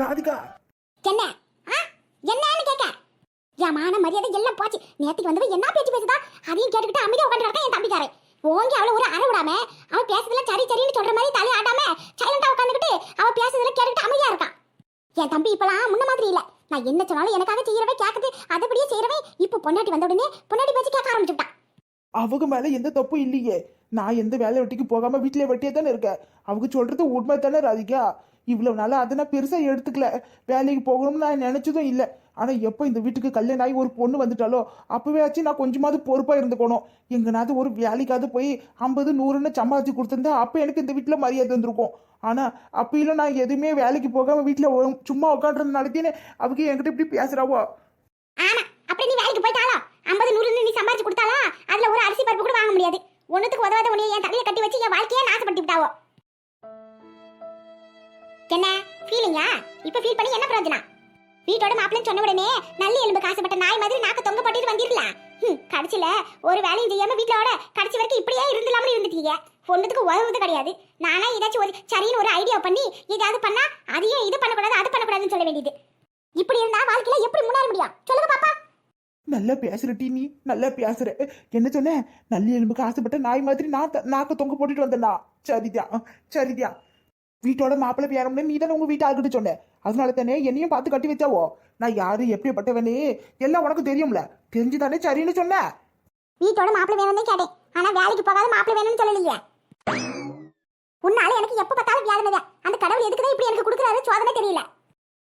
ராதிகா. என்ன? என்னன்னு கேட்க என் மான மரியாதை எல்லாம் போச்சு. நேத்துக்கு வந்தவன் என்ன பேச்சு பேசுதா? அதையும் கேட்டுக்கிட்டு அமைதியா உட்காந்து என் தம்பிக்காரு ஓங்கி அவளை ஒரு அற விடாம அவன் பேசுறதுல சரி சரின்னு சொல்ற மாதிரி தலை ஆடாம சைலண்டா உட்காந்துக்கிட்டு அவன் பேசுறதுல கேட்டுக்கிட்டு அமைதியா இருக்கான் என் தம்பி இப்பெல்லாம் முன்ன மாதிரி இல்ல. நான் என்ன சொன்னாலும் எனக்காக செய்யறவே கேட்குது அதுபடியே செய்யறவே இப்போ பொண்டாட்டி வந்த உடனே பொண்டாட்டி பேச்சு கேட்க ஆரம்பிச்சுட்டான் அவங்க மேல எந்த தப்பும் இல்லையே. நான் எந்த வேலை வெட்டிக்கு போகாம வீட்டிலே வெட்டியே தானே இருக்கேன். அவங்க சொல்றது உண்மை தானே ராதிகா? இவ்வளவு நாளா அதை நான் பெருசா எடுத்துக்கல. வேலைக்கு போகணும்னு நான் நினைச்சதும் இல்லை. ஆனா எப்போ இந்த வீட்டுக்கு கல்யாணம் ஆகி ஒரு பொண்ணு வந்துட்டாலோ அப்பவே ஆச்சு நான் கொஞ்சமாவது பொறுப்பா இருந்துக்கணும். எங்கனாவது ஒரு வேலைக்காவது போய் ஐம்பது நூறுன்னு சம்பாதிச்சு கொடுத்துருந்தா அப்ப எனக்கு இந்த வீட்டுல மரியாதை வந்திருக்கும். ஆனா அப்பயிலும் நான் எதுவுமே வேலைக்கு போகாம வீட்டுல சும்மா உட்காந்துருந்து நடத்தினே அவங்க என்கிட்ட இப்படி பேசுறாவோ ஆமா அப்படி நீ வேலைக்கு போயிட்டாலோ ஐம்பது நூறு நீ சம்பாரிச்சு கொடுத்தாலா அதுல ஒரு அரிசி பருப்பு கூட வாங்க முடியாது. ஒன்றுத்துக்கு உதவாத உன்னைய என் தலையில கட்டி வச்சு என் வாழ்க்கையே நாசப்படுத்தி விட்டாவோ? என்ன? ஃபீலிங்கா இப்ப ஃபீல் பண்ணி என்ன பிரயோஜனம்? வீட்டோட மாப்பிள்ளை சொன்ன உடனே நல்ல எலும்பு காசுப்பட்ட நாய் மாதிரி நாக்க தொங்க போட்டுட்டு வந்திரலாம் கடைசியில ஒரு வேலையும் செய்யாம வீட்டோட கடைசி வரைக்கும் இப்படியே இருந்துலாம்னு இருந்துட்டீங்க. ஒண்ணுத்துக்கு உதவுறது கிடையாது. நானா ஏதாச்சும் ஒரு சரின்னு ஒரு ஐடியா பண்ணி ஏதாவது பண்ணா அதையும் இது பண்ணக்கூடாது அது பண்ணக்கூடாதுன்னு சொல்ல வேண்டியது. இப்படி இருந்தா வாழ்க்கையில எப்படி முன்னேற முடியும்? சொல்லுங்க பாப்பா. நல்லா பேசுற டி நீ நல்லா பேசுற. என்ன சொன்ன? நல்ல எலும்புக்கு ஆசைப்பட்ட நாய் மாதிரி நான் நாக்க தொங்க போட்டுட்டு வந்தேனா சரிதான் சரிதான் வீட்டோட மாப்பிள்ளை பேரம்னு நீ தானே உங்க வீட்டு ஆளுகிட்ட சொன்ன. அதனால தானே என்னையும் பார்த்து கட்டி வச்சாவோ? நான் யாரு எப்படிப்பட்டவனே? எல்லாம் உனக்கு தெரியும்ல. தெரிஞ்சுதானே சரின்னு சொன்ன? வீட்டோட மாப்பிள்ளை வேணும்னு கேட்டேன். ஆனா வேலைக்கு போகாத மாப்பிள்ளை வேணும்னு சொல்லலையே. உன்னால எனக்கு எப்ப பார்த்தாலும் வியாதனதா அந்த கடவுள் எதுக்குதான் இப்படி எனக்கு கொடுக்குறாரு சோதனை தெரியல.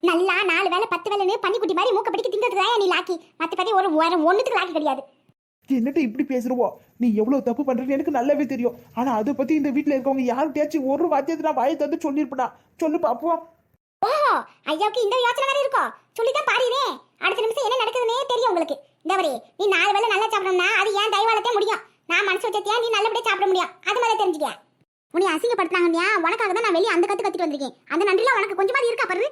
நல்லா நாலு வேலை பத்து வேலைன்னு பன்னிக்குட்டி மாதிரி மூக்க பிடிக்க திங்கிறதுக்கு நீ லாக்கி? மத்தபடி ஒரு ஒரு ஒண்ணுத்துக்கு லாக்கி கிடையாது. என்னட்டு இப்படி பேசுறவோ? நீ எவ்வளவு தப்பு பண்றேன்னு எனக்கு நல்லாவே தெரியும். ஆனா அதை பத்தி இந்த வீட்டுல இருக்கவங்க யார்கிட்டயாச்சும் ஒரு வாத்தியத்தை நான் வாயை தந்து சொல்லியிருப்பேனா? சொல்லு பாப்போம். ஓ ஐயாவுக்கு இந்த யோசனை வேற இருக்கோ? சொல்லிதான் பாருதே அடுத்த நிமிஷம் என்ன நடக்குதுன்னே தெரியும் உங்களுக்கு. இந்தவரே நீ நாலு வேளை நல்லா சாப்பிடணும்னா அது ஏன் தயவாளத்தே முடியும்? நான் மனசு வச்சத்தியா நீ நல்லபடியா சாப்பிட முடியும்? அது மாதிரி தெரிஞ்சுக்க உன்னை அசிங்கப்படுத்துனாங்கயா உனக்காக தான் நான் வெளியே அந்த கத்து கத்திட்டு வந்திருக்கேன். அந்த நன்றிலாம் உனக்கு கொஞ்சமாவது இருக்கா பாரு?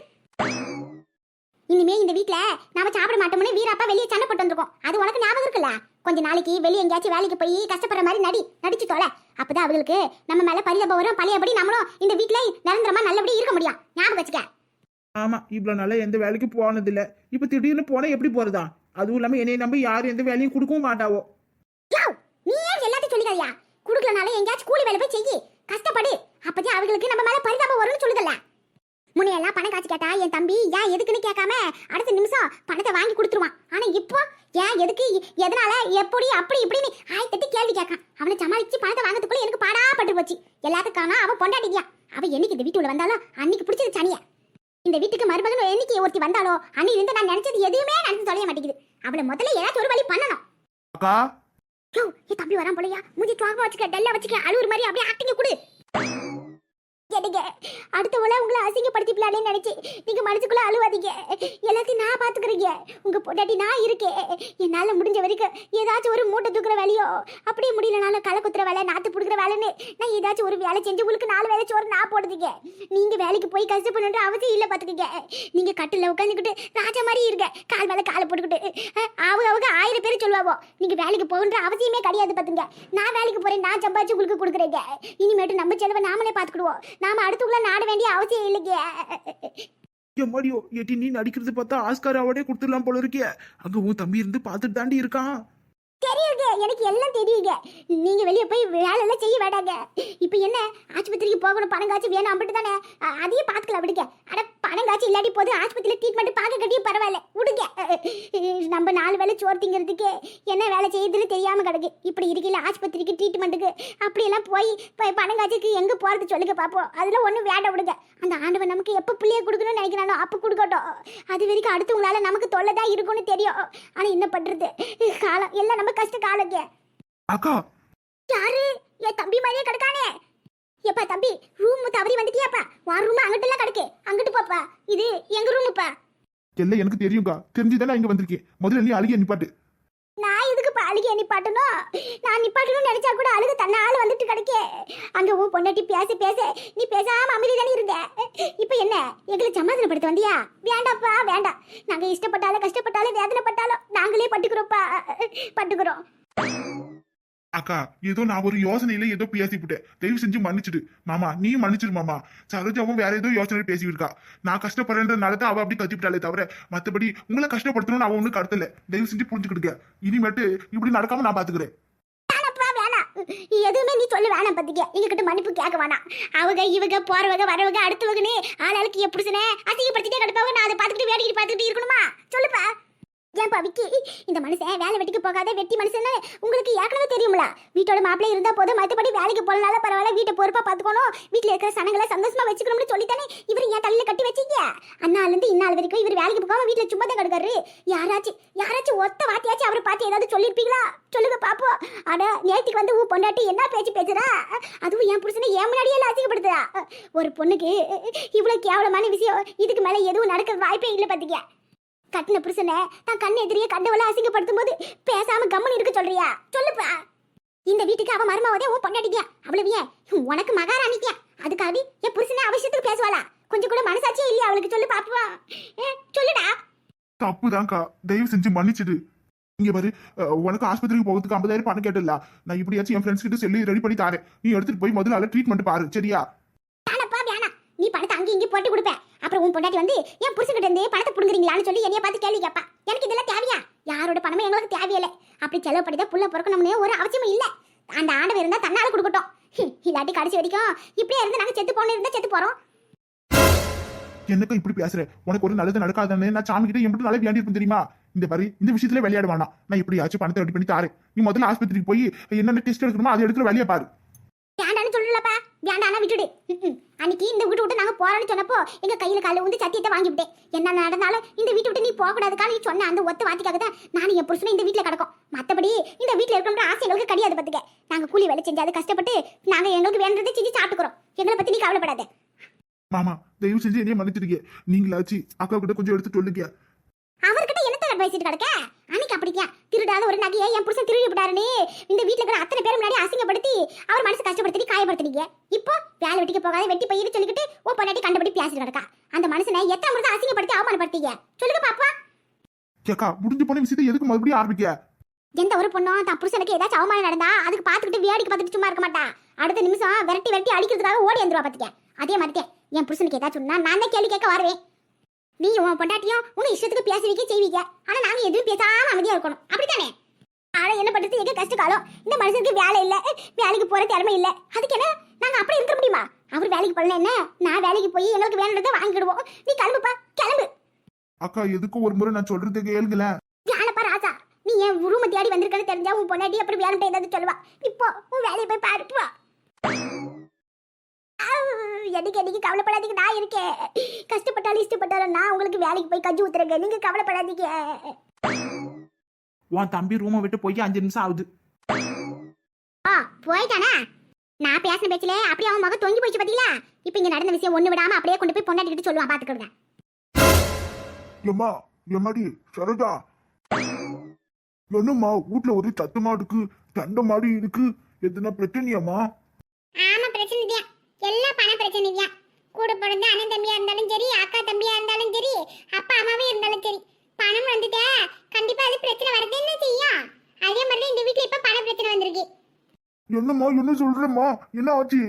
இனிமே இந்த வீட்ல நாம சாப்பிட மாட்டோம்னு வீரப்பா வெளியே சண்டை போட்டு வந்திருக்கோம். அது உனக்கு ஞாபகம் இருக்குல்ல? கொஞ்ச நாளைக்கு வெளியே எங்கேயாச்சும் வேலைக்கு போய் கஷ்டப்படுற மாதிரி நடி நடிச்சு தொலை அப்பதான் அவங்களுக்கு நம்ம மேல பரிதபம் வரும். பழையபடி நம்மளும் இந்த வீட்ல நிரந்தரமா நல்லபடியா இருக்க முடியும். ஞாபகம் வச்சுக்க. ஆமா இவ்வளவு நாளா எந்த வேலைக்கு போனது இல்ல இப்ப திடீர்னு போனா எப்படி போறதா? அதுவும் இல்லாம என்னைய நம்பி யாரும் எந்த வேலையும் கொடுக்கவும் மாட்டாவோ. நீ ஏன் எல்லாத்தையும் சொல்லிக்காதியா குடுக்கலனால எங்கேயாச்சும் கூலி வேலை போய் செய்யி. கஷ்டப்படு. அப்பதான் அவங்களுக்கு நம்ம மேல பரிதாபம் வரும்னு சொல்லுதல்ல. முன்னையெல்லாம் பணம் காசு கேட்டா என் தம்பி ஏன் எதுக்குன்னு கேட்காம அடுத்த நிமிஷம் பணத்தை வாங்கி கொடுத்துருவான். ஆனா இப்போ ஏன் எதுக்கு எதனால எப்படி அப்படி இப்படின்னு ஆயிரத்தெட்டு கேள்வி கேட்கான். அவனை சமாளிச்சு பணத்தை வாங்கறதுக்குள்ள எனக்கு பாடா பட்டு போச்சு எல்லாத்துக்கான அவன் பொண்டாட்டியா அவ என்னைக்கு இந்த வீட்டுல வந்தாலும் அன்னைக்கு பிடிச்சது சனிய. இந்த வீட்டுக்கு மருமகன் என்னைக்கு ஒருத்தி வந்தாலோ அன்னைக்கு இருந்து நான் நினைச்சது எதுவுமே நடந்து தொலைய மாட்டேங்குது. அவளை முதல்ல ஏதாச்சும் ஒரு வழி பண்ணணும். அக்கா. யோ என் தம்பி வரான் போலயா? மூஞ்சி வச்சுக்க டல்லா வச்சுக்க அழுவுற மாதிரி அப்படியே ஆக்டிங்க கொடு. கேட்டீங்க அடுத்த உள்ள உங்களை அசிங்கப்படுத்திப்பலானே நினைச்சு நீங்க மனசுக்குள்ள அழுவாதீங்க. எல்லாத்தையும் நான் பாத்துக்கிறீங்க. உங்க பொண்டாட்டி நான் இருக்கேன் என்னால முடிஞ்ச வரைக்கும் ஏதாச்சும் ஒரு மூட்டை தூக்குற வேலையோ அப்படியே முடியலனாலும் களை குத்துற வேலை நாத்து புடுக்கிற வேலைன்னு நான் ஏதாச்சும் ஒரு வேலை செஞ்சு உங்களுக்கு நாலு வேலை சோறு நான் போடுதுங்க நீங்க வேலைக்கு போய் கஷ்டப்படணுன்ற அவசியம் இல்ல பாத்துக்கங்க. நீங்க கட்டில உட்காந்துக்கிட்டு ராஜா மாதிரி இருக்க கால் மேல காலை போட்டுக்கிட்டு அவங்க அவங்க ஆயிரம் பேர் சொல்லுவாவோ நீங்க வேலைக்கு போகன்ற அவசியமே கிடையாது பாத்துங்க நான் வேலைக்கு போறேன் நான் சம்பாதிச்சு உங்களுக்கு கொடுக்குறேங்க. இனிமேட்டு நம்ம செலவை நாமளே பாத்துக்கிடுவோம். நாம அடுத்துக்குள்ள நாட வேண்டிய அவசியம் இல்லைங்க. எம்மாடியோ ஏட்டி நீ நடிக்கிறது பார்த்தா ஆஸ்கார் அவார்டே கொடுத்துடலாம் போல இருக்கிய அங்க உன் தம்பி இருந்து பார்த்துட்டு தாண்டி இருக்கான். தெரியுங்க எனக்கு எல்லாம் தெரியுங்க. நீங்க வெளியே போய் வேலை எல்லாம் செய்ய வேண்டாங்க. இப்போ என்ன ஆஸ்பத்திரிக்கு போகணும் பணம் காய்ச்சி வேணும் அப்படிட்டு தானே? அ- அதையும் பார்த்துக்கலாம் விடுங்க. அட பணம் காய்ச்சி இல்லாட்டி போது ஆஸ்பத்திரியில் ட்ரீட்மெண்ட் பார்க்க கட்டியும் பரவாயில்ல. விடுங்க நம்ம நாலு வேலை சோறு திங்கிறதுக்கு என்ன வேலை செய்யுதுன்னு தெரியாம கிடக்கு. இப்படி இருக்கையில ஆஸ்பத்திரிக்கு ட்ரீட்மெண்ட்டுக்கு அப்படியெல்லாம் போய் இப்போ பணம் காய்ச்சிக்கு எங்க போறது சொல்லுங்க பார்ப்போம் அதெல்லாம் ஒன்றும் வேண்டாம் விடுங்க. அந்த ஆண்டவன் நமக்கு எப்போ பிள்ளைய கொடுக்கணும்னு நினைக்கிறானோ அப்போ கொடுக்கட்டும். அது வரைக்கும் அடுத்தவங்களால நமக்கு தொல்லை தான் இருக்கும்னு தெரியும். ஆனா என்ன பண்றது? காலம் எல்லாம் நம்ம கஷ்ட காலங்க. அக்கா. யாரு? என் தம்பி மாதிரியே கிடக்கானே. ஏப்பா தம்பி ரூம் தவறி வந்துட்டியாப்பா? வா ரூம் அங்கிட்டு எல்லாம் கிடக்கு. அங்கிட்டு போப்பா. இது எங்க ரூமுப்பா எல்லாம் எனக்கு தெரியும்க்கா. தெரிஞ்சுதானே இங்க வந்திருக்கேன். முதல்ல நீ அழுகிய நிப்பாட்டு. நான் எதுக்கு அழுகி நிப்பாட்டணும் நான் நிப்பாட்டணும்னு நினைச்சா கூட அழுக தன்னால வந்துட்டு கிடைக்கே. அங்க உன் பொண்டாட்டி பேச பேச. நீ பேசாம அமைதி தானே இருந்த. இப்ப என்ன? எங்களை சமாதானப்படுத்த வந்தியா? வேண்டாப்பா வேண்டாம். நாங்க இஷ்டப்பட்டாலும் கஷ்டப்பட்டாலும் வேதனைப்பட்டாலும் நாங்களே பட்டுக்கிறோம்ப்பா. பட்டுக்கிறோம். அக்கா ஏதோ நான் ஒரு யோசனையில ஏதோ பேசிவிட்டேன் தயவு செஞ்சு மன்னிச்சிடு. மாமா நீ மன்னிச்சிடு மாமா. சரோஜாவும் வேற ஏதோ யோசனையில பேசியிருக்கா. நான் கஷ்டப்படுறதுனால தான் அவ அப்படி கத்திவிட்டாலே தவிர மத்தபடி உங்களை கஷ்டப்படுத்தணும்னு அவ ஒன்றும் கடத்தல தயவு செஞ்சு புரிஞ்சுக்கிடுங்க. இனிமேட்டு இப்படி நடக்காம நான் பாத்துக்கிறேன். எதுவுமே நீ சொல்லு வேணாம் பத்திக்க. எங்ககிட்ட மன்னிப்பு கேட்க வேணாம். அவங்க இவங்க போறவங்க வரவங்க அடுத்தவங்கன்னு ஆளாளுக்கு எப்படி அசிங்கப்படுத்திட்டே கிடப்பாங்க. நான் அதை பார்த்துக்கிட்டு வேடிக்கை பார்த்துக்கிட்டு இருக்கணுமா? சொல்லுப்பா. ஏன்பா விக்கி? இந்த மனுஷன் வேலை வெட்டிக்கு போகாத வெட்டி மனுஷன் உங்களுக்கு ஏற்கனவே தெரியும்ல. வீட்டோட மாப்பிள்ளை இருந்தா போதும் மற்றபடி வேலைக்கு போனால பரவாயில்ல வீட்டை பொறுப்பா பாத்துக்கணும் வீட்டுல இருக்கிற சனங்களை சந்தோஷமா வச்சுக்கணும்னு சொல்லித்தானே இவர் ஏன் தலையில கட்டி வச்சீங்க? அண்ணால இருந்து இந்நாள் வரைக்கும் இவர் வேலைக்கு போகாம வீட்டுல சும்மா தான் கிடக்காரு. யாராச்சும் யாராச்சும் ஒத்த வார்த்தையாச்சும் அவரை பார்த்து ஏதாவது சொல்லிருப்பீங்களா சொல்லுங்க பாப்போம். அட நேற்றுக்கு வந்து உன் பொண்டாட்டி என்ன பேச்சு பேசுறா? அதுவும் என் புருஷனை என் முன்னாடியே எல்லாம் அசிங்கப்படுத்துறா. ஒரு பொண்ணுக்கு இவ்வளவு கேவலமான விஷயம் இதுக்கு மேல எதுவும் நடக்க வாய்ப்பே இல்லை பாத்தீங்க. கட்டின புருஷனை தான் கண்ணு எதிரியே கண்டவள அசிங்கப்படுத்தும் போது பேசாம கம்மன் இருக்க சொல்றியா? சொல்லுப்பா. இந்த வீட்டுக்கு அவ மருமாவதே உன் பொண்டாட்டிக்கியா அவ்வளவு ஏன்? உனக்கு மகாராணிக்கியா அதுக்காக என் புருஷனை அவசியத்துக்கு பேசுவாளா? கொஞ்சம் கூட மனசாட்சியே இல்லையா அவளுக்கு? சொல்லு பாப்பா. ஏ, சொல்லுடா. தப்புதான்க்கா. தயவு செஞ்சு மன்னிச்சிடு. இங்க பாரு உனக்கு ஆஸ்பத்திரிக்கு போகிறதுக்கு ஐம்பதாயிரம் பணம் கேட்டல நான் இப்படியாச்சும் என் ஃப்ரெண்ட்ஸ் கிட்ட சொல்லி ரெடி பண்ணி தாரேன். நீ எடுத்துட்டு போய் முதல்ல ட்ரீட்மெண்ட் பாரு சரியா? நீ பணத்தை அங்கேயும் இங்கேயும் போட்டு கொடுப்ப. அப்புறம் உன் பொண்டாட்டி வந்து ஏன் புருஷன்கிட்ட இருந்து பணத்தை பிடுங்குறீங்களான்னு சொல்லி என்னைய பார்த்து கேள்வி கேட்பா எனக்கு இதெல்லாம் தேவையா? யாரோட பணமும் எங்களுக்கு தேவையில்லை. அப்படி செலவு பண்ணி தான் புள்ள பிறக்கணும்னே ஒரு அவசியமும் இல்லை. அந்த ஆண்டவர் இருந்தால் தன்னால் கொடுக்கட்டும். இல்லாட்டி கடைசி வரைக்கும் இப்படியே இருந்து நாங்கள் செத்து போன இருந்தா செத்து போகிறோம் என்னக்கா இப்படி பேசுற? உனக்கு ஒரு நல்லது நடக்காதானே? நான் சாமி கிட்ட எப்படி நல்லா வேண்டி தெரியுமா? இந்த பாரு இந்த விஷயத்துல விளையாடுவானா? நான் இப்படியாச்சும் பணத்தை ரெடி பண்ணி தாரேன். நீ முதல்ல ஆஸ்பத்திரிக்கு போய் என்னென்ன டெஸ்ட் எடுக்கணுமோ அதை எடுக்கிற வேலையை பாரு. வேண்டான்னு சொல்லலப்பா. வேண்டானா விட்டுடு. அன்னைக்கு இந்த வீட்டு விட்டு நாங்க போறோம்னு சொன்னப்போ எங்க கையில கால வந்து சத்தியத்தை வாங்கிவிட்டேன் என்ன நடந்தாலும் இந்த வீட்டு விட்டு நீ போக கூடாதுக்கா நீ சொன்ன அந்த ஒத்த வார்த்தைக்காக தான் நான் என் புருஷனும் இந்த வீட்டுல கிடக்கும். மத்தபடி இந்த வீட்டுல இருக்கணும்ன்ற ஆசை எங்களுக்கு கிடையாது பத்துக்க. நாங்க கூலி வேலை செஞ்சாது கஷ்டப்பட்டு நாங்க எங்களுக்கு வேண்டதை செஞ்சு சாப்பிட்டுக்கிறோம். எங்களை பத்தி நீ கவலைப்படாத. மாமா தயவு செஞ்சு என்னைய மன்னிச்சிருக்கீங்க நீங்களாச்சு அக்கா கிட்ட கொஞ்சம் எடுத்து சொல்லுங்க. என்னத்த பேசிட்டு கிடக்க? அன்னைக்கு அப்படிக்கா திருடாத ஒரு நகையை என் புருஷன் திருடி விட்டாருன்னு இந்த வீட்டுல இருக்கிற அத்தனை பேர் முன்னாடி அசிங்கப்படுத்தி அவர் மனசு கஷ்டப்படுத்தி காயப்படுத்தினீங்க. இப்போ வேலை வெட்டிக்கு போகாத வெட்டி பயிர் சொல்லிக்கிட்டு ஓ பொண்டாட்டி கண்டபடி பேசிட்டு கிடக்கா. அந்த மனுஷனை எத்தனை முறை அசிங்கப்படுத்தி அவமானப்படுத்தீங்க சொல்லுங்க பாப்பா. ஏக்கா முடிஞ்சு போன விஷயத்தை எதுக்கு மறுபடியும் ஆரம்பிக்க? எந்த ஒரு பொண்ணும் தான் புருஷனுக்கு ஏதாச்சும் அவமானம் நடந்தா அதுக்கு பார்த்துக்கிட்டு வேடிக்கை பார்த்துட்டு சும்மா இருக்க மாட்டா. அடுத்த நிமிஷம் விரட்டி விரட்டி அடிக்கிறதுக்காக ஓடி வந்துருவா பாத்துக்க. அதே மாதிரி என் புருஷனுக்கு ஏதாச்சும் நான் தான் கேள்வி கேட்க வருவேன். நீ உன் பொண்டாட்டியும் உங்க இஷ்டத்துக்கு பேசுவீங்க செய்வீங்க ஆனா நாங்க எதுவும் பேசாம அமைதியா இருக்கணும். அப்படித்தானே? ஆனா என்ன பண்றது? எங்க கஷ்ட காலம். இந்த மனுஷனுக்கு வேலை இல்ல. வேலைக்கு போற திறமை இல்ல. அதுக்கு என்ன? நாங்க அப்படி இருக்க முடியுமா? அவர் வேலைக்கு போடல என்ன? நான் வேலைக்கு போய் எங்களுக்கு வேணுன்றதை வாங்கிடுவோம் நீ கிளம்புப்பா. கிளம்பு. அக்கா எதுக்கும் ஒரு முறை நான் சொல்றது கேளுங்களேன் யானப்பா ராஜா. நீ என் ரூமை தேடி வந்திருக்கன்னு தெரிஞ்சா உன் பொண்டாட்டி அப்புறம் வேணும்ட்டு ஏதாவது சொல்லுவா. இப்போ உன் வேலையை போய் பாருட்டு வா. ஆவ், என்னைக்கு என்னைக்கு கவலைப்படாதீங்க. நான் இருக்கேன். கஷ்டப்பட்டாலும் இஷ்டப்பட்டாலும் நான் உங்களுக்கு வேலைக்கு போய் கஞ்சி ஊத்துறேங்க. நீங்க கவலைப்படாதீங்க. உன் தம்பி ரூமை விட்டு போய் அஞ்சு நிமிஷம் ஆகுது. ஆ போயிட்டானா? நான் பேசின பேச்சில அப்படியே அவன் மகன் தொங்கி போயிடுச்சு பாத்தீங்களா? இப்போ இங்க நடந்த விஷயம் ஒண்ணு விடாம அப்படியே கொண்டு போய் பொண்டாட்டி கிட்ட சொல்லுவான். பாத்துக்கிடுங்க எம்மா எம்மாடி சரோஜா. என்னம்மா வீட்ல ஒரு சத்து மாடுக்கு தண்டை மாடு இருக்கு. எதுனா பிரச்சனையாம்மா? ஆமா பிரச்சனை தான் எல்லாம் பண பிரச்சனை தான் கூட பிறந்த அண்ணன் தம்பியா இருந்தாலும் சரி அக்கா தம்பியா இருந்தாலும் சரி அப்பா அம்மாவே இருந்தாலும் சரி பணம் வந்துட்டா கண்டிப்பா அது பிரச்சனை வரதே என்ன செய்யும் அதே மாதிரி தான் இந்த வீட்டுல இப்ப பண பிரச்சனை வந்திருக்கு என்னம்மா என்ன சொல்றேம்மா? என்ன ஆச்சு?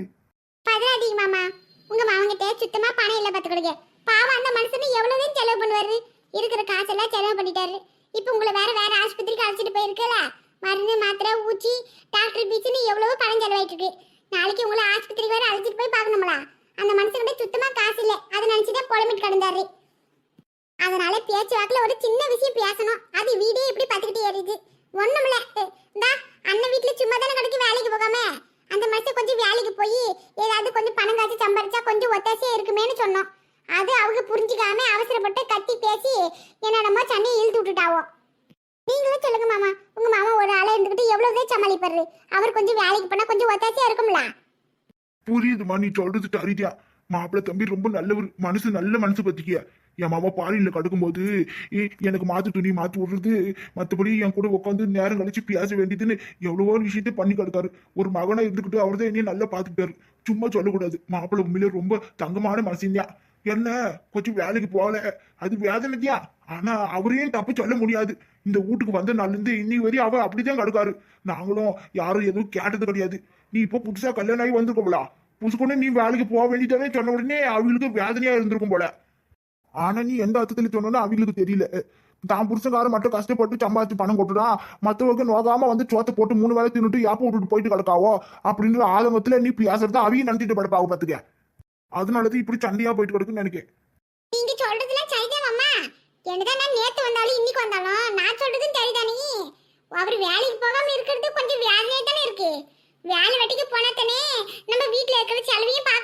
பதறாதீங்க மாமா. உங்க மாமங்கிட்ட சுத்தமா பணம் இல்ல பாத்துக்கிடுங்க. பாவம் அந்த மனுஷன் எவ்வளவுதான் செலவு பண்ணுவாரு? இருக்கிற காசெல்லாம் செலவு பண்ணிட்டாரு. இப்போ உங்களை வேற வேற ஆஸ்பத்திரிக்கு அழைச்சிட்டு போயிருக்கல? மருந்து மாத்திரை ஊச்சி டாக்டர் பீச்சுன்னு எவ்வளவோ பணம் செலவாயிட்டு இருக்கு நாளைக்கு உங்களை ஆஸ்பத்திரிக்கு வேற அழைச்சிட்டு போய் பார்க்கணும்ல? அந்த மனுஷன்கிட்ட சுத்தமா காசு இல்ல. அதை நினைச்சுதான் புலம்பிட்டு கிடந்தாரு. அதனால பேச்சு வாக்குல ஒரு சின்ன விஷயம் பேசணும். அது வீடே இப்படி பார்த்துக்கிட்டே ஏறிது ஒண்ணுமில்ல. இந்தா அண்ணன் வீட்ல சும்மா தானே கடைக்கு வேலைக்கு போகாம? அந்த மனுஷன் கொஞ்சம் வேலைக்கு போய் ஏதாவது கொஞ்சம் பணம் காய்ச்சி சம்பாரிச்சா கொஞ்சம் ஒத்தாசையா இருக்குமேன்னு சொன்னோம். அது அவங்க புரிஞ்சுக்காம அவசரப்பட்டு கத்தி பேசி என்னடமா சண்டையை இழுத்து விட்டுட்டாவோ. நீங்களும் சொல்லுங்க மாமா. உங்க மாமா ஒரு ஆளா இருந்துகிட்டு எவ்வளவுதான் சமாளிப்பாரு? அவர் கொஞ்சம் வேலைக்கு போனா கொஞ்சம் ஒத்தாசையா இருக்கும்ல? புரியுதுமா நீ சொல்றது சரிதான். மாப்பிள்ள தம்பி ரொம்ப நல்லவர் மனசு நல்ல மனசு பத்திக்கியா? என் மாமா பாலியில் கடுக்கும்போது ஏ- எனக்கு மாற்று துணி மாற்றி விடுறது. மற்றபடி என் கூட உட்காந்து நேரம் கழிச்சு பேச வேண்டியதுன்னு எவ்வளவோ விஷயத்தை பண்ணி கிடக்காரு. ஒரு மகனை இருந்துக்கிட்டு அவர் தான் என்னையும் நல்லா பார்த்துக்கிட்டாரு சும்மா சொல்லக்கூடாது. மாப்பிள்ளை உண்மையிலே ரொம்ப தங்கமான மனசுந்தியா என்ன? கொஞ்சம் வேலைக்கு போகல. அது வேதனைத்தியா ஆனா அவரையும் தப்பு சொல்ல முடியாது. இந்த வீட்டுக்கு வந்த நாள்லேருந்து இன்னைக்கு இன்னி வரையும் அவ அப்படிதான் கிடக்காரு. நாங்களும் யாரும் எதுவும் கேட்டது கிடையாது. நீ இப்போ புதுசா கல்யாணம் ஆகி வந்திருக்கோம்ல புதுசுக்கொண்டு நீ வேலைக்கு போக வேண்டியதானே சொன்ன உடனே அவங்களுக்கு வேதனையா இருந்திருக்கும் போல. ஆனா நீ எந்த அர்த்தத்துல சொன்னா அவங்களுக்கு தெரியல. தான் புருஷங்காரன் மட்டும் கஷ்டப்பட்டு சம்பாதிச்சு பணம் கொட்டுறான் மற்றவங்க நோகாம வந்து சோத்தை போட்டு மூணு வேலை தின்னுட்டு யாப்ப விட்டுட்டு போயிட்டு கிடக்காவோ? அப்படின்ற ஆதங்கத்துல நீ பேசுறத அவையும் நினைச்சிட்டு படப்பாவ பாத்துக்க. அதனாலதான் இப்படி சண்டையா போயிட்டு கிடக்குன்னு நினைக்கிறேன் நீங்க சொல்றதுலாம் சரிதான் என்னதான் நான் நேத்து வந்தாலும் இன்னைக்கு வந்தாலும் நான் சொல்றதும் சரிதானே? அவர் வேலைக்கு போகாம இருக்கிறது கொஞ்சம் வேதனையா தானே இருக்கு. வேலை வெட்டிக்கு போனா தானே நம்ம வீட்டுல இருக்கிற செலவையும் பார்க்க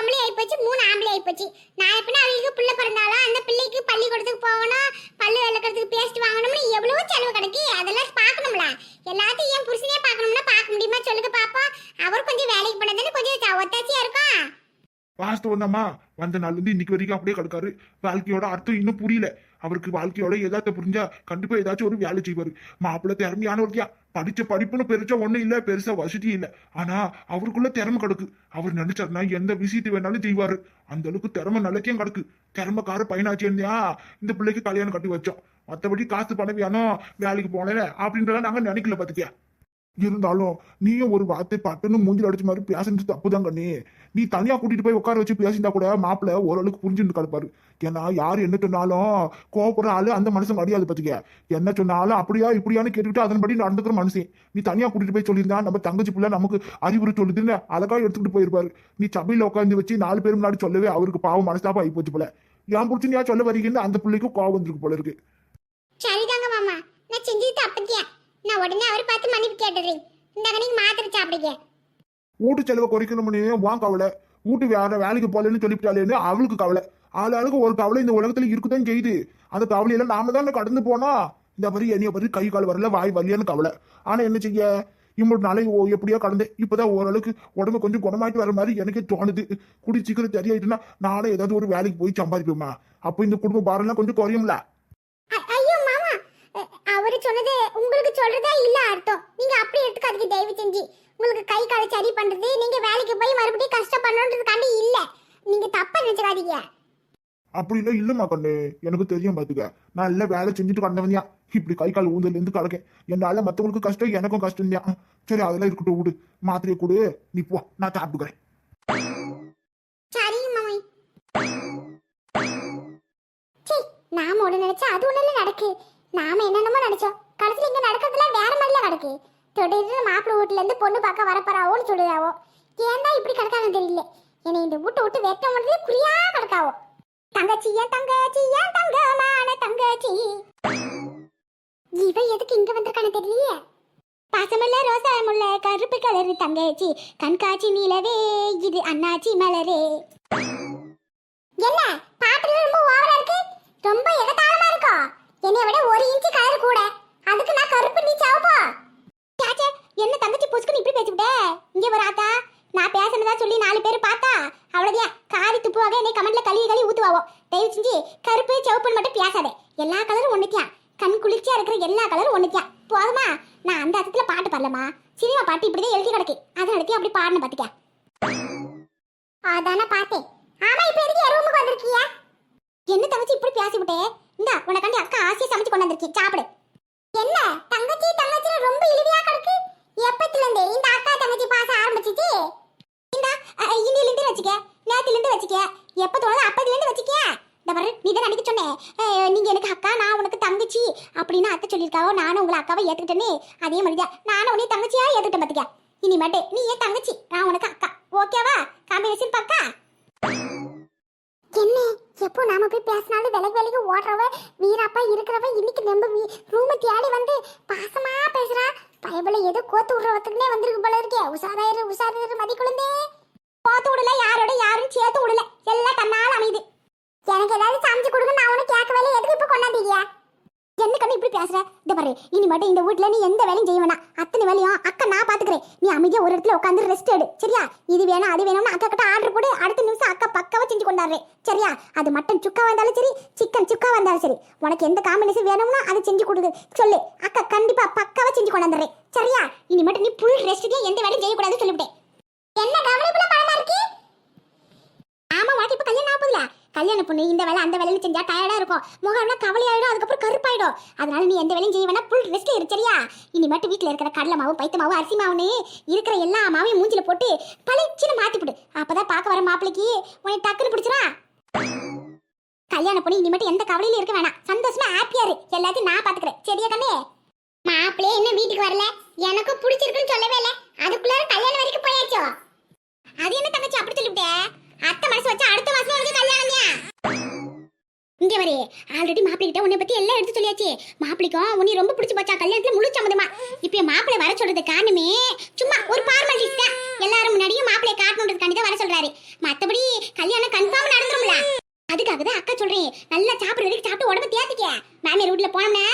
இப்ப பொம்பளை ஆயிப்போச்சு மூணு ஆம்பளை ஆயிப்போச்சு. நான் எப்படின்னா அவங்களுக்கு பிள்ளை பிறந்தாலும் அந்த பிள்ளைக்கு பள்ளிக்கூடத்துக்கு போகணும் பல்லு விளக்கிறதுக்கு பேஸ்ட் வாங்கணும்னு எவ்வளவோ செலவு கிடைக்கி. அதெல்லாம் பார்க்கணும்ல. எல்லாத்தையும் என் புருஷனே பார்க்கணும்னா பார்க்க முடியுமா? சொல்லுங்க பாப்போம் அவர் கொஞ்சம் வேலைக்கு போனதுன்னு கொஞ்சம் ஒத்தாச்சியா இருக்கும் வாஸ்தவம் தாம்மா வந்த நாள்ல இருந்து இன்னைக்கு வரைக்கும் அப்படியே கிடக்காரு. வாழ்க்கையோட அர்த்தம் இன்னும் புரியல. அவருக்கு வாழ்க்கையோட எதாத்த புரிஞ்சா கண்டிப்பா ஏதாச்சும் ஒரு வேலை செய்வாரு. மாப்பிள்ளை திறமையான ஒருத்தியா படிச்ச படிப்புன்னு பெருசா ஒண்ணும் இல்ல பெருசா வசதி இல்ல. ஆனா அவருக்குள்ள திறமை கிடக்கு. அவர் நினைச்சாருன்னா எந்த விஷயத்தை வேணாலும் செய்வாரு. அந்த அளவுக்கு திறமை நிலைக்கும் கிடக்கு. திறமைக்கார இருந்தியா இந்த பிள்ளைக்கு கல்யாணம் கட்டி வச்சோம். மற்றபடி காசு பணம் வேணும் வேலைக்கு போனேன் அப்படின்றத நாங்க நினைக்கல பாத்துக்கியா இருந்தாலும் நீயும் ஒரு வார்த்தை பட்டுன்னு மூஞ்சில் அடிச்ச மாதிரி பேசுறது தப்புதான் கண்ணி நீ தனியா கூட்டிட்டு போய் உட்கார வச்சு பேசியிருந்தா கூட மாப்பிள்ள ஓரளவுக்கு புரிஞ்சுட்டு கிடப்பாரு ஏன்னா யார் என்ன சொன்னாலும் கோவப்படுற ஆளு அந்த மனுஷன் கிடையாது பாத்துக்க. என்ன சொன்னாலும் அப்படியா இப்படியான்னு கேட்டுக்கிட்டு அதன்படி நடந்துக்கிற மனுஷன். நீ தனியா கூட்டிட்டு போய் சொல்லியிருந்தா நம்ம தங்கச்சி பிள்ளை நமக்கு அறிவுரை சொல்லுதுன்னு அழகா எடுத்துக்கிட்டு போயிருப்பாரு. நீ சபையில உட்காந்து வச்சு நாலு பேர் முன்னாடி சொல்லவே அவருக்கு பாவம் மனசாப்பா ஆகி போச்சு போல. என் புடிச்சு நீ சொல்ல வரீங்கன்னு அந்த பிள்ளைக்கும் கோவம் வந்துருக்கு போல இருக்கு. சரிதாங்க மாமா. நான் செஞ்சது தப்புத்தியா நான் உடனே அவர் பார்த்து மன்னிப்பு கேட்டுறேன். இந்த நீங்க மாத்திரை சாப்பிடுங்க. வீட்டு செலவை குறைக்கணும்னு வாங்க கவலை. வீட்டு வேற வேலைக்கு போகலன்னு சொல்லிவிட்டாலேன்னு அவளுக்கு கவலை. ஆளாளுக்கு ஆளுக்கு ஒரு கவலை இந்த உலகத்துல இருக்குதான் செய்யுது. அந்த கவலையெல்லாம் நாம தான் கடந்து போனா? இந்த மாதிரி என்னைய பத்தி கை கால் வரல வாய் வலியான்னு கவலை. ஆனா என்ன செய்ய? இம்மூணு நாளை ஓ எப்படியோ கடந்தேன் இப்பதான் ஓரளவுக்கு உடம்பு கொஞ்சம் குணமாயிட்டு வர மாதிரி எனக்கே தோணுது. குடி சீக்கிரம் சரியாயிட்டுன்னா நானே ஏதாவது ஒரு வேலைக்கு போய் சம்பாதிப்போமா அப்போ இந்த குடும்ப பாரம்லாம் கொஞ்சம் குறையும்ல அ- ஐயோ மாமா அ- அவரு சொன்னது உங்களுக்கு சொல்றதா இல்ல அர்த்தம். நீங்க அப்படி எடுத்துக்காதீங்க தயவு செஞ்சு. உங்களுக்கு கை காலை சரி பண்றது நீங்க வேலைக்கு போய் மறுபடியும் கஷ்டப்படணுன்றதுக்காண்டி இல்ல. நீங்க தப்பா நினைச்சுக்காதீங்க. அப்படிலாம் இல்லம்மா கண்ணு. எனக்கு தெரியும் பாத்துக்க. நான் எல்லாம் வேலை செஞ்சுட்டு கடந்தவன்யா இப்படி கை கால் ஊந்தல இருந்து கிடக்கேன் என்னால மத்தவங்களுக்கு கஷ்டம் எனக்கும் கஷ்டம் தான் சரி அதெல்லாம் இருக்கட்டும் விடு. மாத்திரையை கொடு. நீ போ. நான் சாப்பிட்டுக்கிறேன். நாம ஒண்ணு நினைச்சா அது ஒண்ணு நடக்கு. நாம என்னென்னமோ நினைச்சோம் கடைசியில் இங்க நடக்கிறதுலாம் வேற மாதிரில நடக்கு தொடர்ந்து மாப்பிள்ளை வீட்டுல இருந்து பொண்ணு பார்க்க வரப்போறாவோன்னு சொல்லுதாவோ. ஏன் தான் இப்படி கிடக்காங்க தெரியல. என்னை இந்த வீட்டை விட்டு வெட்ட முடியல குறியா கிடக்காவோ. தங்கச்சி ஏன் தங்கச்சி ஏன் தங்கமான தங்கச்சி. இவ எதுக்கு இங்க வந்திருக்கானு தெரியலையே. பாசமுள்ள ரோசாமுள்ள கருப்பு கலரு தங்கச்சி. கண்காட்சி நிலவே இது அண்ணாச்சி மலரே. என்ன? பாட்டு ரொம்ப ஓவரா இருக்கு? ரொம்ப எகத்தாளமா இருக்கா? என்னைய விட ஒரு இன்ச்சு கலர் கூட. அதுக்கு நான் கருப்பு நீ சாவப்பா? சாச்சே என்ன தங்கச்சி புசுக்குன்னு இப்படி பேசிவிட்ட? இங்க வர ஆத்தா. நான் பேசினதா சொல்லி நாலு பேர் பார்த்தா அவ்வளோதான் காரி துப்புவாக என்னை கமெண்ட்ல கழுவி கழுவி ஊத்துவாவோ. தயவு செஞ்சு கருப்பு சிவப்புன்னு மட்டும் பேசாதே. எல்லா கலரும் ஒன்றுத்தியான் கண் குளிர்ச்சியா இருக்கிற எல்லா கலரும் ஒன்றுத்தியான் போதுமா? நான் அந்த அர்த்தத்துல பாட்டு பாடலமா சினிமா பாட்டு இப்படிதான் எழுதி கிடக்கு. அதனால அப்படி பாடணும் பாத்துக்க. அதானே பார்த்தேன். ஆமா இப்போ எதுக்கு என் ரூமுக்கு வந்திருக்கீங்க என்ன தங்கச்சி இப்படி பேசி விட்டே இந்தா உனக்காண்டி அக்கா ஆசையா சமைச்சு கொண்டு வந்திருக்கேன் சாப்பிடு. என்ன? தங்கச்சி தங்கச்சி ரொம்ப இழுவியா கிடக்கு. எப்பத்துல இருந்து இந்த அக்கா தங்கச்சி பாச ஆரம்பிச்சிச்சு. இந்த இன்னில இருந்து வச்சுக்க. நேத்துல இருந்து வச்சுக்க. எப்ப தோணுது அப்பத்துல இருந்து வச்சுக்க. இந்த பாரு நீ தான் அன்னைக்கு சொன்னேன் நீங்க எனக்கு அக்கா நான் உனக்கு தங்கச்சி அப்படின்னு அத்தை சொல்லியிருக்காவோ நானும் உங்களை அக்காவை ஏத்துக்கிட்டேன்னு. அதே மாதிரி தான் நானும் உன்னை தங்கச்சியா ஏத்துக்கிட்டேன் பாத்துக்க இனிமேட்டு நீ ஏன் தங்கச்சி நான் உனக்கு அக்கா. ஓகேவா காம்பினேஷன் பக்கா என்ன? எப்போ நாம போய் பேசினாலும் விலகு விலைக்கு ஓடுறவ வீராப்பா இருக்கிறவ இன்னைக்கு நம்ம வீ ரூமை தேடி வந்து பாசமா பேசுறா. பயபல ஏதோ கோத்து விடுறவத்துக்குனே வந்திருக்கு போல இருக்கே. உஷாராயிரு உஷாராயிரு மதி குழந்தே. கோத்து விடல யாரோட யாரும் சேர்த்து விடல. எல்லாம் தன்னால அமையுது. எனக்கு ஏதாவது சமைச்சு கொடுங்க நான் உனக்கு கேட்க இல்லை. எதுக்கு இப்போ கொண்டாந்தீங்க என்ன கண்ணு இப்படி பேசுற? இந்த பாரு இனி மட்டும் இந்த வீட்ல நீ எந்த வேலையும் செய்ய வேணாம். அத்தனை வேலையும் அக்கா நான் பாத்துக்கிறேன். நீ அமைதியா ஒரு இடத்துல உட்காந்து ரெஸ்ட் எடு சரியா? இது வேணும் அது வேணும்னு அக்கா கிட்ட ஆர்டர் போடு அடுத்த நிமிஷம் அக்கா பக்காவா செஞ்சு கொண்டாடுறேன் சரியா? அது மட்டன் சுக்கா வந்தாலும் சரி சிக்கன் சுக்கா வந்தாலும் சரி உனக்கு எந்த காம்பினேஷன் வேணும்னா அதை செஞ்சு கொடுக்கு சொல்லு. அக்கா கண்டிப்பா பக்காவா செஞ்சு கொண்டாந்துறேன் சரியா? இனி மட்டும் நீ ஃபுல் ரெஸ்ட்லயே எந்த வேலையும் செய்யக்கூடாதுன்னு சொல்லிவிட்டேன். என்ன கவனிப்புல பழமா இருக்கு? ஆமா உனக்கு இப்ப கல்யாணம் ஆகுதுல கல்யாண பொண்ணு இந்த வேலை அந்த வேலைன்னு செஞ்சா டயர்டா இருக்கும். முகம்லாம் கவலையாயிடும் அதுக்கப்புறம் கருப்பாயிடும். அதனால நீ எந்த வேலையும் செய்ய புல் ஃபுல் ரெஸ்ட் இரு சரியா இனிமேட்டு வீட்டில் இருக்கிற கடலை மாவு பைத்த மாவு அரிசி மாவுன்னு இருக்கிற எல்லா மாவையும் மூஞ்சில போட்டு பழைச்சின்னு மாத்தி விடு அப்பதான் பார்க்க வர மாப்பிளைக்கு உன்னை டக்குன்னு பிடிச்சிரா கல்யாண பொண்ணு இனிமேட்டு எந்த கவலையிலும் இருக்க வேணாம். சந்தோஷமா ஹாப்பியா இரு. எல்லாத்தையும் நான் பாத்துக்கிறேன். சரியா கண்ணே? மாப்பிள்ளையே இன்னும் வீட்டுக்கு வரல. எனக்கும் பிடிச்சிருக்குன்னு சொல்லவே இல்லை. அதுக்குள்ளார கல்யாணம் வரைக்கும் போயாச்சோ? அது என்ன தங்கச்சி அப்படி சொல்லிவிட்டேன் அத்தை மனசு வச்சா அடுத்த மாசம் வந்து கல்யாணம் இங்க வரே. ஆல்ரெடி மாப்பிள்ளை கிட்ட உன்னை பத்தி எல்லாம் எடுத்து சொல்லியாச்சு. மாப்பிளைக்கும் உன்னை ரொம்ப பிடிச்சி போச்சா கல்யாணத்துல முழு சம்மதமா. இப்ப என் மாப்பிள்ளை வர சொல்றது காரணமே சும்மா ஒரு ஃபார்மாலிட்டிஸ் தான். எல்லாரும் முன்னாடியும் மாப்பிளைய காட்டணுன்றதுக்காண்டி தான் வர சொல்றாரு. மத்தபடி கல்யாணம் கன்ஃபார்ம் நடந்துரும்ல. அதுக்காக தான் அக்கா சொல்றேன். நல்லா சாப்பிடுறதுக்கு சாப்பிட்டு உடம்பு தேத்திக்க. மாமியார் வீட்டுல போனோம்னா